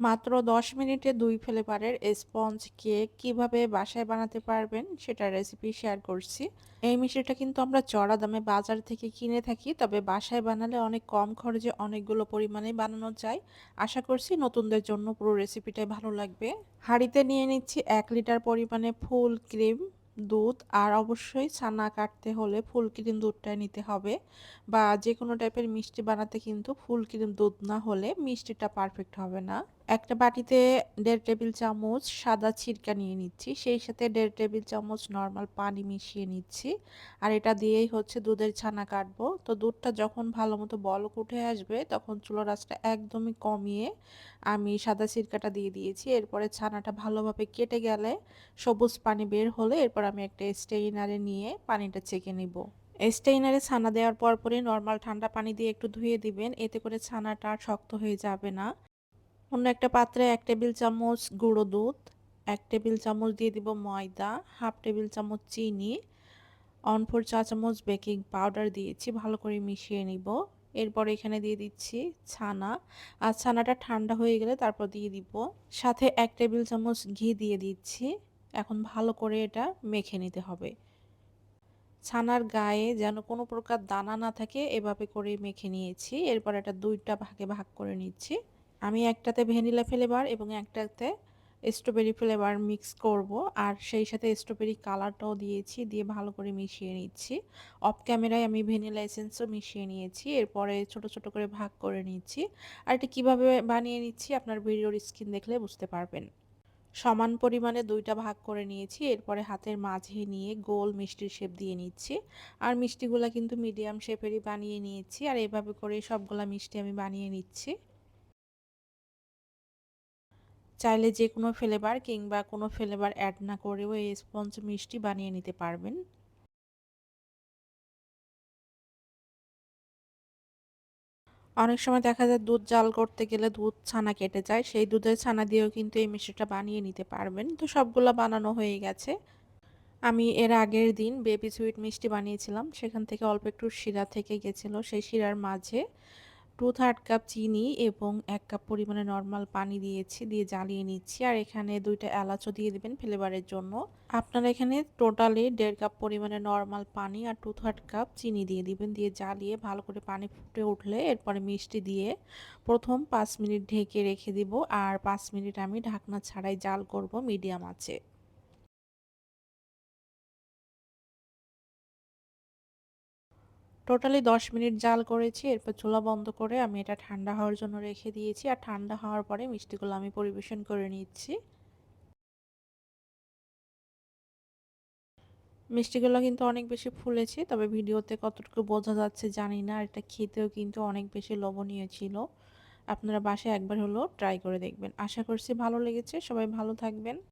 মাত্র ১০ মিনিটে ২ ফ্লেভারের স্পঞ্জ কেক কীভাবে বাসায় বানাতে পারবেন সেটা রেসিপি শেয়ার করছি। এই মিষ্টিটা কিন্তু আমরা চড়া দামে বাজার থেকে কিনে থাকি, তবে বাসায় বানালে অনেক কম খরচে অনেকগুলো পরিমাণে বানানো যায়। আশা করছি নতুনদের জন্য পুরো রেসিপিটাই ভালো লাগবে। হাঁড়িতে নিয়ে নিচ্ছি এক লিটার পরিমাণে ফুল ক্রিম দুধ, আর অবশ্যই ছানা কাটতে হলে ফুল ক্রিম দুধটাই নিতে হবে বা যে কোনো টাইপের মিষ্টি বানাতে কিন্তু ফুল ক্রিম দুধ না হলে মিষ্টিটা পারফেক্ট হবে না একটা বাটিতে দেড় টেবিল চামচ সাদা ছিরকা নিয়ে নিচ্ছি, সেই সাথে দেড় টেবিল চামচ নর্মাল পানি মিশিয়ে নিচ্ছি। আর এটা দিয়েই হচ্ছে দুধের ছানা কাটবো। তো দুধটা যখন ভালো মতো বলক উঠে আসবে, তখন চুলো রাসটা একদমই কমিয়ে আমি সাদা সিরকাটা দিয়ে দিয়েছি। এরপরে ছানাটা ভালোভাবে কেটে গেলে সবুজ পানি বের হলে এরপর আমি একটা স্টেইনারে নিয়ে পানিটা চেকে নিব। স্টেইনারে ছানা দেওয়ার পরপরই নর্মাল ঠান্ডা পানি দিয়ে একটু ধুয়ে দিবেন, এতে করে ছানাটা শক্ত হয়ে যাবে না। অন্য একটা পাত্রে এক টেবিল চামচ গুঁড়ো দুধ, এক টেবিল চামচ দিয়ে দিব ময়দা, হাফ টেবিল চামচ চিনি অন ফোর চা চামচ বেকিং পাউডার দিয়েছি, ভালো করে মিশিয়ে নিব। এরপর এখানে দিয়ে দিচ্ছি ছানা, আর ছানাটা ঠান্ডা হয়ে গেলে তারপর দিয়ে দিব। সাথে এক টেবিল চামচ ঘি দিয়ে দিচ্ছি, এখন ভালো করে এটা মেখে নিতে হবে। ছানার গায়ে যেন কোনো প্রকার দানা না থাকে, এভাবে করে মেখে নিয়েছি। এরপর এটা দুইটা ভাগে ভাগ করে নিচ্ছি। আমি একটাতে ভ্যানিলা ফ্লেভার এবং একটাতে স্ট্রবেরি ফ্লেভার মিক্স করব। আর সেই সাথে স্ট্রবেরি কালারটাও দিয়েছি, দিয়ে ভালো করে মিশিয়ে নিচ্ছি। অফ ক্যামেরায় আমি ভ্যানিলা এসেন্সও মিশিয়ে নিয়েছি, এরপরে ছোট ছোট করে ভাগ করে নিচ্ছি। আর এটা কীভাবে বানিয়ে নিচ্ছি আপনার ভিডিওর স্ক্রিন দেখলে বুঝতে পারবেন। সমান পরিমাণে দুইটা ভাগ করে নিয়েছি, এরপরে হাতের মাঝে নিয়ে গোল মিষ্টির শেপ দিয়ে নিচ্ছি। আর মিষ্টিগুলা কিন্তু মিডিয়াম শেপেরই বানিয়ে নিয়েছি, আর এভাবে করে সবগুলা মিষ্টি আমি বানিয়ে নিচ্ছি। চাইলে যে কোনো ফ্লেভার কিংবা কোনো ফ্লেভার অ্যাড না করেও এই স্পঞ্জ মিষ্টি বানিয়ে নিতে পারবেন। অনেক সময় দেখা যায় দুধ জাল করতে গেলে দুধ ছানা কেটে যায়, সেই দুধের ছানা দিয়েও কিন্তু এই মিষ্টিটা বানিয়ে নিতে পারবেন। তো সবগুলো বানানো হয়ে গেছে। আমি এর আগের দিন বেবি সুইট মিষ্টি বানিয়েছিলাম, সেখান থেকে অল্প একটু শিরা থেকে গেছিল, সেই শিরার মাঝে টু থার্ড কাপ চিনি এবং এক কাপ পরিমাণে নর্মাল পানি দিয়েছি, দিয়ে জ্বালিয়ে নিচ্ছি। আর এখানে দুইটা এলাচও দিয়ে দেবেন ফ্লেভারের জন্য। আপনারা এখানে টোটালি দেড় কাপ পরিমাণে নর্মাল পানি আর টু থার্ড কাপ চিনি দিয়ে দিবেন। দিয়ে জ্বালিয়ে ভালো করে পানি ফুটে উঠলে এরপরে মিষ্টি দিয়ে প্রথম পাঁচ মিনিট ঢেকে রেখে দিব। আর পাঁচ মিনিট আমি ঢাকনা ছাড়াই জাল করব মিডিয়াম আছে টোটালি 10 মিনিট জাল করেছি, এরপর চুলা বন্ধ করে আমি এটা ঠান্ডা হওয়ার জন্য রেখে দিয়েছি। আর ঠান্ডা হওয়ার পরে মিষ্টিগুলো আমি পরিবেশন করে নিচ্ছি। মিষ্টিগুলো কিন্তু অনেক বেশি ফুলেছে, তবে ভিডিওতে কতটুকু বোঝা যাচ্ছে জানি না। আর এটা খেতেও কিন্তু অনেক বেশি লোভনীয় ছিল। আপনারা বাসায় একবার হলেও ট্রাই করে দেখবেন। আশা করছি ভালো লেগেছে। সবাই ভালো থাকবেন।